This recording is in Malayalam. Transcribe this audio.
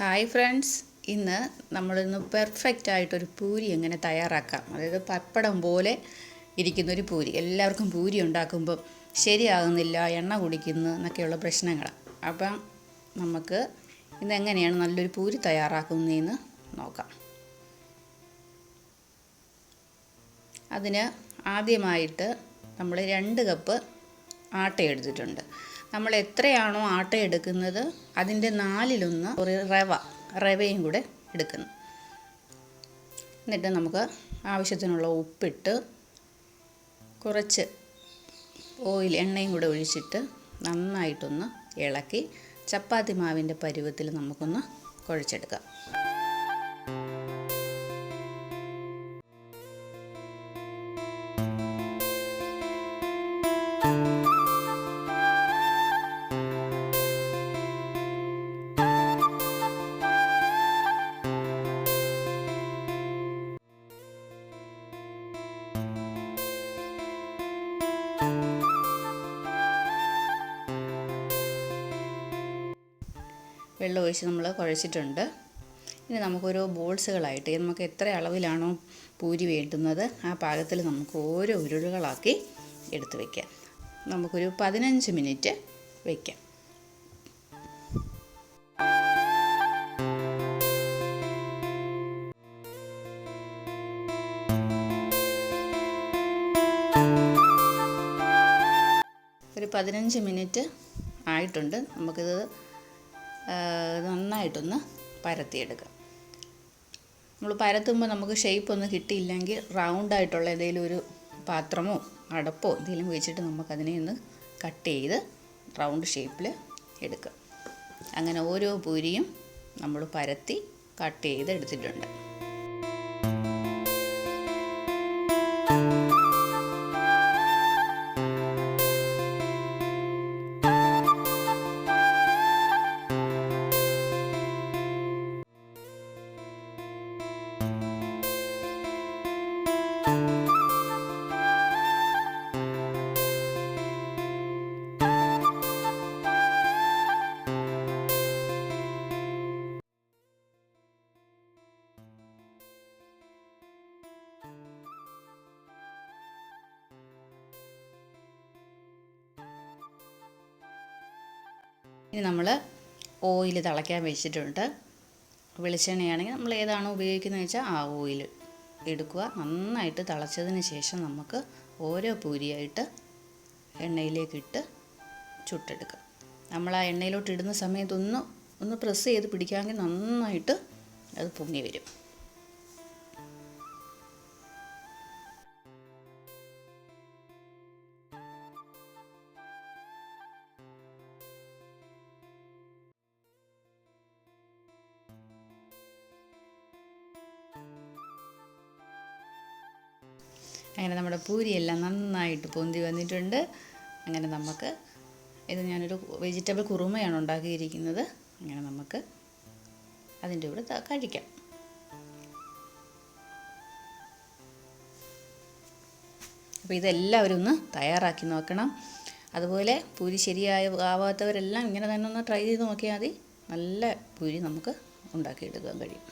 ഹായ് ഫ്രണ്ട്സ് ഇന്ന് നമ്മളിന്ന് പെർഫെക്റ്റ് ആയിട്ടൊരു പൂരി എങ്ങനെ തയ്യാറാക്കാം. അതായത് പപ്പടം പോലെ ഇരിക്കുന്നൊരു പൂരി. എല്ലാവർക്കും പൂരി ഉണ്ടാക്കുമ്പോൾ ശരിയാകുന്നില്ല എണ്ണ കുടിക്കുന്നു എന്നൊക്കെയുള്ള പ്രശ്നങ്ങളാണ് അപ്പം നമുക്ക് ഇന്ന് എങ്ങനെയാണ് നല്ലൊരു പൂരി തയ്യാറാക്കുന്നതെന്ന് നോക്കാം. അതിന് ആദ്യമായിട്ട് നമ്മൾ രണ്ട് കപ്പ് ആട്ട എടുത്തിട്ടുണ്ട് നമ്മൾ എത്രയാണോ ആട്ട എടുക്കുന്നത് അതിന്റെ നാലിലൊന്ന് ഒരു റവ റവയും കൂടെ എടുക്കുന്നു. എന്നിട്ട് നമുക്ക് ആവശ്യത്തിനുള്ള ഉപ്പിട്ട് കുറച്ച് ഓയിൽ എണ്ണയും കൂടെ ഒഴിച്ചിട്ട് നന്നായിട്ടൊന്ന് ഇളക്കി ചപ്പാത്തി മാവിന്റെ പരുവത്തിൽ നമുക്കൊന്ന് കുഴച്ചെടുക്കാം. വെള്ളം ഒഴിച്ച് നമ്മൾ കുഴച്ചിട്ടുണ്ട്. ഇനി നമുക്കൊരു ബോൾസുകളായിട്ട് നമുക്ക് എത്ര അളവിലാണോ പൂരി വേണ്ടുന്നത് ആ പാകത്തിൽ നമുക്ക് ഓരോ ഉരുളുകളാക്കി എടുത്ത് വയ്ക്കാം നമുക്കൊരു പതിനഞ്ച് മിനിറ്റ് വയ്ക്കാം ഒരു പതിനഞ്ച് മിനിറ്റ് ആയിട്ടുണ്ട്. നമുക്കിത് നന്നായിട്ടൊന്ന് പരത്തിയെടുക്കുക. നമ്മൾ പരത്തുമ്പോൾ നമുക്ക് ഷേപ്പ് ഒന്നും കിട്ടിയില്ലെങ്കിൽ റൗണ്ടായിട്ടുള്ള ഏതെങ്കിലും ഒരു പാത്രമോ അടപ്പോ എന്തെങ്കിലും വെച്ചിട്ട് നമുക്കതിനെ ഒന്ന് കട്ട് ചെയ്ത് റൗണ്ട് ഷേപ്പിൽ എടുക്കുക. അങ്ങനെ ഓരോ പൂരിയും നമ്മൾ പരത്തി കട്ട് ചെയ്ത് എടുത്തിട്ടുണ്ട് ഇനി നമ്മൾ ഓയിൽ തിളയ്ക്കാൻ വെച്ചിട്ടുണ്ട്. വെളിച്ചെണ്ണയാണെങ്കിൽ നമ്മൾ ഏതാണ് ഉപയോഗിക്കുന്നത് വെച്ചാൽ ആ ഓയിൽ എടുക്കുക. നന്നായിട്ട് തിളച്ചതിന് ശേഷം നമുക്ക് ഓരോ പൂരിയായിട്ട് എണ്ണയിലേക്ക് ഇട്ട് ചുട്ടെടുക്കുക. നമ്മൾ ആ എണ്ണയിലോട്ട് ഇടുന്ന സമയത്തൊന്ന് ഒന്ന് പ്രസ് ചെയ്ത് പിടിക്കാമെങ്കിൽ നന്നായിട്ട് അത് പൊങ്ങി വരും. അങ്ങനെ നമ്മുടെ പൂരിയെല്ലാം നന്നായിട്ട് പൊന്തി വന്നിട്ടുണ്ട്. അങ്ങനെ നമുക്ക് ഇത് ഞാനൊരു വെജിറ്റബിൾ കുറുമയാണ് ഉണ്ടാക്കിയിരിക്കുന്നത്. അങ്ങനെ നമുക്ക് അതിന്റെ കൂടെ കഴിക്കാം. അപ്പോൾ ഇതെല്ലാവരും ഒന്ന് തയ്യാറാക്കി നോക്കണം. അതുപോലെ പൂരി ശരിയായ ആവാത്തവരെല്ലാം ഇങ്ങനെ തന്നെ ഒന്ന് ട്രൈ ചെയ്ത് നോക്കിയാൽ മതി. നല്ല പൂരി നമുക്ക് ഉണ്ടാക്കിയെടുക്കാൻ കഴിയും.